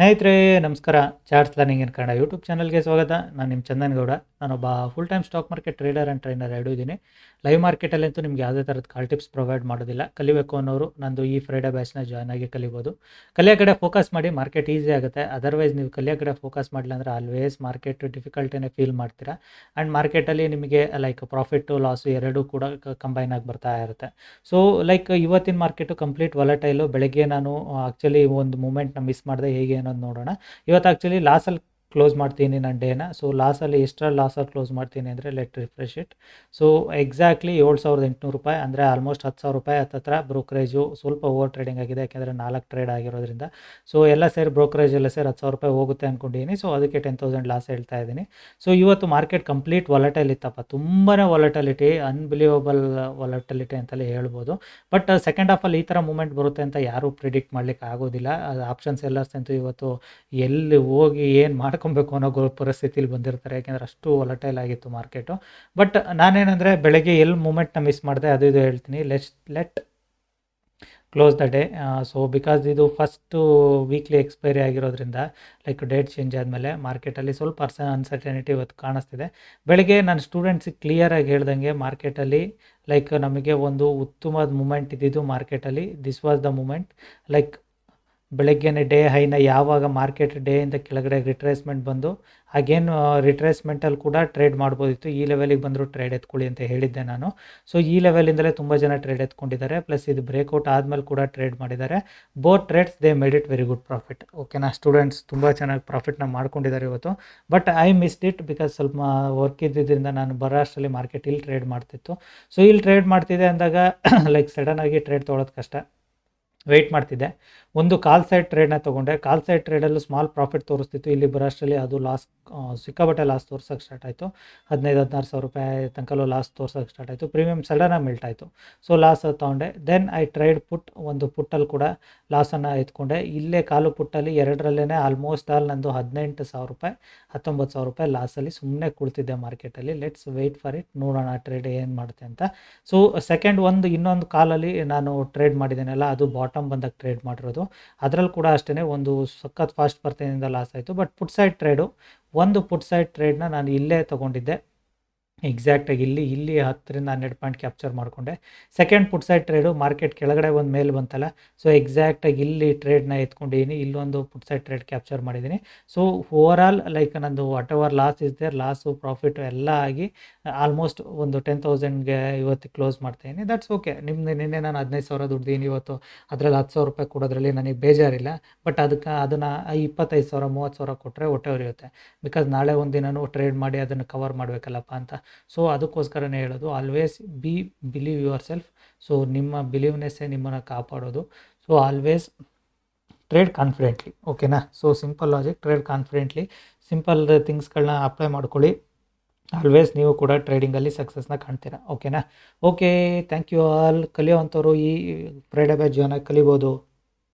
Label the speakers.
Speaker 1: ಸ್ನೇಹಿತರೆ, ನಮಸ್ಕಾರ. Charts learning in Kannada YouTube ಚಾನಲ್ಗೆ ಸ್ವಾಗತ. ನಾನು ನಿಮ್ಮ ಚಂದನ್ ಗೌಡ ನಾನೊಬ್ಬ full time stock market trader and trainer ಎರಡೂ ಇದ್ದೀನಿ ಲೈವ್ ಮಾರ್ಕೆಟಲ್ಲಂತೂ ನಿಮ್ಗೆ ಯಾವುದೇ ಥರದ ಕಾಲ್ ಟಿಪ್ಸ್ ಪ್ರೊವೈಡ್ ಮಾಡೋದಿಲ್ಲ. ಕಲಿಬೇಕು ಅನ್ನೋರು ನಂದು ಈ ಫ್ರೈಡೇ ಬ್ಯಾಚ್ನ ಜಾಯ್ನ್ ಆಗಿ ಕಲಿಬೋದು. ಕಲಿಯೋ ಕಡೆ ಫೋಕಸ್ ಮಾಡಿ ಮಾರ್ಕೆಟ್ ಈಸಿ ಆಗುತ್ತೆ. ಅದರ್ವೈಸ್ ನೀವು ಕಲಿಯೋ ಕಡೆ ಫೋಕಸ್ ಮಾಡಿಲ್ಲ ಅಂದರೆ ಆಲ್ವೇಸ್ ಮಾರ್ಕೆಟ್ ಡಿಫಿಕಲ್ಟಿನೇ ಫೀಲ್ ಮಾಡ್ತೀರಾ. ಆ್ಯಂಡ್ ಮಾರ್ಕೆಟಲ್ಲಿ ನಿಮಗೆ ಲೈಕ್ ಪ್ರಾಫಿಟ್ಟು ಲಾಸು ಎರಡೂ ಕೂಡ ಕಂಬೈನ್ ಆಗಿ ಬರ್ತಾ ಇರುತ್ತೆ. ಸೊ ಲೈಕ್ ಇವತ್ತಿನ ಮಾರ್ಕೆಟು ಕಂಪ್ಲೀಟ್ ವಲಟೈಲು ಬೆಳಗ್ಗೆ ನಾನು ಆ್ಯಕ್ಚುಲಿ ಒಂದು ಮೂಮೆಂಟ್ನ ಮಿಸ್ ಮಾಡಿದೆ ಹೇಗೆ ಅನ್ನೋದು ನೋಡೋಣ. ಇವತ್ತು ಆ್ಯಕ್ಚುಲಿ ಲಾಸಲ್ಲಿ ಕ್ಲೋಸ್ ಮಾಡ್ತೀನಿ ನನ್ನ ಡೇನ. ಸೊ ಲಾಸಲ್ಲಿ ಎಷ್ಟರಲ್ಲಿ ಲಾಸಲ್ಲಿ ಕ್ಲೋಸ್ ಮಾಡ್ತೀನಿ ಅಂದರೆ let refresh it so exactly ಏಳು ಸಾವಿರದ ಎಂಟುನೂರು ರೂಪಾಯಿ ಅಂದರೆ ಆಲ್ಮೋಸ್ಟ್ ಹತ್ತು ಸಾವಿರ ರೂಪಾಯಿ ಹತ್ತತ್ರ ಬ್ರೋಕರೇಜು ಸ್ವಲ್ಪ ಓವರ್ ಟ್ರೇಡಿಂಗ್ ಆಗಿದೆ. ಯಾಕೆಂದರೆ ನಾಲ್ಕು ಟ್ರೇಡ್ ಆಗಿರೋದ್ರಿಂದ. ಸೊ ಎಲ್ಲ ಸೇರಿ ಬ್ರೋಕರೇಜ್ ಎಲ್ಲ ಸೇರಿ ಹತ್ತು ಸಾವಿರ ರೂಪಾಯಿ ಹೋಗುತ್ತೆ ಅಂದ್ಕೊಂಡಿದ್ದೀನಿ ಸೊ ಅದಕ್ಕೆ ಟೆನ್ ತೌಸಂಡ್ ಲಾಸ್ ಹೇಳ್ತಾ ಇದ್ದೀನಿ. ಸೊ ಇವತ್ತು ಮಾರ್ಕೆಟ್ ಕಂಪ್ಲೀಟ್ ವಾಲಟೈಲ್ ಇತ್ತಪ್ಪ. ತುಂಬಾ ವಾಲಟಲಿಟಿ ಅನ್ಬಿಲಿವಬಲ್ ವಾಲಟಲಿಟಿ ಅಂತಲೇ ಹೇಳ್ಬೋದು. ಬಟ್ ಸೆಕೆಂಡ್ ಹಾಫಲ್ಲಿ ಈ ಥರ ಮೂಮೆಂಟ್ ಬರುತ್ತೆ ಅಂತ ಯಾರೂ ಪ್ರಿಡಿಕ್ಟ್ ಮಾಡ್ಲಿಕ್ಕೆ ಆಗೋದಿಲ್ಲ. ಆಪ್ಷನ್ಸ್ ಎಲ್ಲರ್ಸ್ ಅಂತೂ ಇವತ್ತು ಎಲ್ಲಿ ಹೋಗಿ ಏನು ಮಾಡ್ಕೊಬೇಕು ಅನ್ನೋ ಗೋ ಪರಿಸ್ಥಿತಿಲಿ ಬಂದಿರ್ತಾರೆ, ಯಾಕೆಂದರೆ ಅಷ್ಟು ವಲಟೈಲ್ ಆಗಿತ್ತು ಮಾರ್ಕೆಟು ಬಟ್ ನಾನೇನಂದರೆ ಬೆಳಗ್ಗೆ ಎಲ್ಲಿ ಮೂಮೆಂಟ್ನ ಮಿಸ್ ಮಾಡಿದೆ ಅದು ಇದು ಹೇಳ್ತೀನಿ. Let let close the day so because ಇದು ಫಸ್ಟು ವೀಕ್ಲಿ ಎಕ್ಸ್ಪೈರಿ ಆಗಿರೋದ್ರಿಂದ ಲೈಕ್ ಡೇಟ್ ಚೇಂಜ್ ಆದಮೇಲೆ ಮಾರ್ಕೆಟಲ್ಲಿ ಸ್ವಲ್ಪ ಪರ್ಸನ್ ಅನ್ಸರ್ಟನಿಟಿ ಇವತ್ತು ಕಾಣಿಸ್ತಿದೆ. ಬೆಳಗ್ಗೆ ನಾನು ಸ್ಟೂಡೆಂಟ್ಸಿಗೆ ಕ್ಲಿಯರಾಗಿ ಹೇಳ್ದಂಗೆ ಮಾರ್ಕೆಟಲ್ಲಿ ಲೈಕ್ ನಮಗೆ ಒಂದು ಉತ್ತಮವಾದ ಮೂಮೆಂಟ್ ಇದ್ದಿದ್ದು ಮಾರ್ಕೆಟಲ್ಲಿ this was the movement like ಬೆಳಗ್ಗೆನೇ ಡೇ ಹೈನ ಯಾವಾಗ ಮಾರ್ಕೆಟ್ ಡೇಯಿಂದ ಕೆಳಗಡೆ ರಿಟ್ರೇಸ್ಮೆಂಟ್ ಬಂದು ಹಾಗೇನು ರಿಟ್ರೇಸ್ಮೆಂಟಲ್ಲಿ ಕೂಡ ಟ್ರೇಡ್ ಮಾಡ್ಬೋದಿತ್ತು. ಈ ಲೆವೆಲಿಗೆ ಬಂದರೂ ಟ್ರೇಡ್ ಎತ್ಕೊಳ್ಳಿ ಅಂತ ಹೇಳಿದ್ದೆ ನಾನು. ಸೊ ಈ ಲೆವೆಲಿಂದಲೇ ತುಂಬ ಜನ ಟ್ರೇಡ್ ಎತ್ಕೊಂಡಿದ್ದಾರೆ. ಪ್ಲಸ್ ಇದು ಬ್ರೇಕ್ಔಟ್ ಆದಮೇಲೆ ಕೂಡ ಟ್ರೇಡ್ ಮಾಡಿದ್ದಾರೆ. Both trades they made it very good profit ಓಕೆನಾ ಸ್ಟೂಡೆಂಟ್ಸ್ ತುಂಬ ಚೆನ್ನಾಗಿ ಪ್ರಾಫಿಟ್ನ ಮಾಡ್ಕೊಂಡಿದ್ದಾರೆ ಇವತ್ತು. But I missed it because ಸ್ವಲ್ಪ ವರ್ಕ್ ಇದ್ದಿದ್ದರಿಂದ ನಾನು ಬರೋಷ್ಟರಲ್ಲಿ ಮಾರ್ಕೆಟ್ ಇಲ್ಲಿ ಟ್ರೇಡ್ ಮಾಡ್ತಿತ್ತು. ಸೊ ಇಲ್ಲಿ ಟ್ರೇಡ್ ಮಾಡ್ತಿದ್ದೆ ಅಂದಾಗ ಲೈಕ್ ಸಡನ್ನಾಗಿ ಟ್ರೇಡ್ ತೊಗೊಳೋದು ಕಷ್ಟ. ವೆಯ್ಟ್ ಮಾಡ್ತಿದ್ದೆ. ಒಂದು ಕಾಲ್ ಸೈಡ್ ಟ್ರೇಡ್ನ ತೊಗೊಂಡೆ. ಕಾಲ್ ಸೈಡ್ ಟ್ರೇಡಲ್ಲೂ ಸ್ಮಾಲ್ ಪ್ರಾಫಿಟ್ ತೋರಿಸ್ತಿತ್ತು. ಇಲ್ಲಿ ಬರೋಷ್ಟರಲ್ಲಿ ಅದು ಲಾಸ್ ಸಿಕ್ಕಾಬಟ್ಟೆ ಲಾಸ್ ತೋರ್ಸೋಕ್ಕೆ ಸ್ಟಾರ್ಟ್ ಆಯಿತು. ಹದಿನೈದು, ಹದಿನಾರು ಸಾವಿರ ರೂಪಾಯಿ ತನಕಲ್ಲೂ ಲಾಸ್ ತೋರ್ಸೋಕ್ಕೆ ಸ್ಟಾರ್ಟ್ ಆಯಿತು. ಪ್ರೀಮಿಯಮ್ ಸಡನ್ನಾಗಿ ಮಿಲ್ಟ್ ಆಯಿತು. ಸೊ ಲಾಸ್ ತೊಗೊಂಡೆ. ದೆನ್ ಐ ಟ್ರೈಡ್ ಪುಟ್ ಒಂದು ಪುಟ್ಟಲ್ಲಿ ಕೂಡ ಲಾಸನ್ನು ಎತ್ಕೊಂಡೆ. ಇಲ್ಲೇ ಕಾಲು ಪುಟ್ಟಲ್ಲಿ ಎರಡರಲ್ಲೇ ಆಲ್ಮೋಸ್ಟ್ ಆಲ್ ನಂದು ಹದಿನೆಂಟು ಸಾವಿರ ರೂಪಾಯಿ, ಹತ್ತೊಂಬತ್ತು ಸಾವಿರ ರೂಪಾಯಿ ಲಾಸಲ್ಲಿ ಸುಮ್ಮನೆ ಕುಳಿತಿದ್ದೆ ಮಾರ್ಕೆಟಲ್ಲಿ ಲೆಟ್ಸ್ ವೆಯ್ಟ್ ಫಾರ್ ಇಟ್ ನೋಡೋಣ ಟ್ರೇಡ್ ಏನು ಮಾಡುತ್ತೆ ಅಂತ. ಸೊ ಸೆಕೆಂಡ್ ಒಂದು ಇನ್ನೊಂದು ಕಾಲಲ್ಲಿ ನಾನು ಟ್ರೇಡ್ ಮಾಡಿದ್ದೇನಲ್ಲ, ಅದು ಬಾಟಮ್ ಬಂದಾಗ ಟ್ರೇಡ್ ಮಾಡಿರೋದು. ಅದರಲ್ಲಿ ಕೂಡ ಅಷ್ಟೇ ಒಂದು ಸಖತ್ ಫಾಸ್ಟ್ ಬರ್ತೇನೆ ಲಾಸ್ ಆಯಿತು. ಬಟ್ ಪುಟ್ ಸೈಡ್ ಟ್ರೇಡು ಒಂದು ಪುಟ್ ಸೈಡ್ ಟ್ರೇಡ್ನ ನಾನು ಇಲ್ಲೇ ತೊಗೊಂಡಿದ್ದೆ. ಎಕ್ಸಾಕ್ಟಾಗಿ ಇಲ್ಲಿ ಇಲ್ಲಿ ಹತ್ತರಿಂದ ಹನ್ನೆರಡು ಪಾಯಿಂಟ್ ಕ್ಯಾಪ್ಚರ್ ಮಾಡಿಕೊಂಡೆ. Second put side trade market ಕೆಳಗಡೆ ಒಂದು ಮೇಲೆ ಬಂತಲ್ಲ? ಸೊ ಎಕ್ಸಾಕ್ಟಾಗಿ ಇಲ್ಲಿ ಟ್ರೇಡ್ನ ಎತ್ಕೊಂಡಿದ್ದೀನಿ ಇಲ್ಲೊಂದು ಪುಟ್ ಸೈಡ್ ಟ್ರೇಡ್ ಕ್ಯಾಪ್ಚರ್ ಮಾಡಿದ್ದೀನಿ ಸೊ ಓವರ್ ಆಲ್ ಲೈಕ್ ನಂದು whatever loss is there loss profit ಎಲ್ಲ ಆಗಿ ಆಲ್ಮೋಸ್ಟ್ ಒಂದು ಟೆನ್ ತೌಸಂಡ್ಗೆ ಇವತ್ತು ಕ್ಲೋಸ್ ಮಾಡ್ತಾಯಿದ್ದೀನಿ ದಟ್ಸ್ ಓಕೆ ನಿಮ್ಮದು ನಿನ್ನೆ ನಾನು ಹದಿನೈದು ಸಾವಿರ ದುಡ್ದೀನಿ ಇವತ್ತು ಅದರಲ್ಲಿ ಹತ್ತು ಸಾವಿರ ರೂಪಾಯಿ ಕೊಡೋದ್ರಲ್ಲಿ ನನಗೆ ಬೇಜಾರಿಲ್ಲ. ಬಟ್ ಅದಕ್ಕೆ, ಅದನ್ನು ಇಪ್ಪತ್ತೈದು ಸಾವಿರ, ಮೂವತ್ತು ಸಾವಿರ ಕೊಟ್ಟರೆ ಹೊಟ್ಟೆ ಉರಿಯುತ್ತೆ ಬಿಕಾಸ್ ನಾಳೆ ಒಂದು ದಿನವೂ ಟ್ರೇಡ್ ಮಾಡಿ ಅದನ್ನು ಕವರ್ ಮಾಡಬೇಕಲ್ಲಪ್ಪ ಅಂತ. ಸೊ ಅದಕ್ಕೋಸ್ಕರನೇ ಹೇಳೋದು always be believe yourself so ನಿಮ್ಮ ಬಿಲೀವ್ನೆಸ್ಸೇ ನಿಮ್ಮನ್ನು ಕಾಪಾಡೋದು. ಸೊ ಆಲ್ವೇಸ್ ಟ್ರೇಡ್ ಕಾನ್ಫಿಡೆಂಟ್ಲಿ ಓಕೆನಾ so simple logic trade confidently simple ಥಿಂಗ್ಸ್ಗಳನ್ನ apply ಮಾಡ್ಕೊಳ್ಳಿ. ಆಲ್ವೇಸ್ ನೀವು ಕೂಡ ಟ್ರೇಡಿಂಗಲ್ಲಿ ಸಕ್ಸಸ್ನ ಕಾಣ್ತೀರಾ ಓಕೆನಾ ಓಕೆ ಥ್ಯಾಂಕ್ ಯು ಆಲ್ ಕಲಿಯೋವಂಥವ್ರು ಈ ಫ್ರೈಡೇ ಬೈ ಜೀವನ ಕಲಿಬೋದು.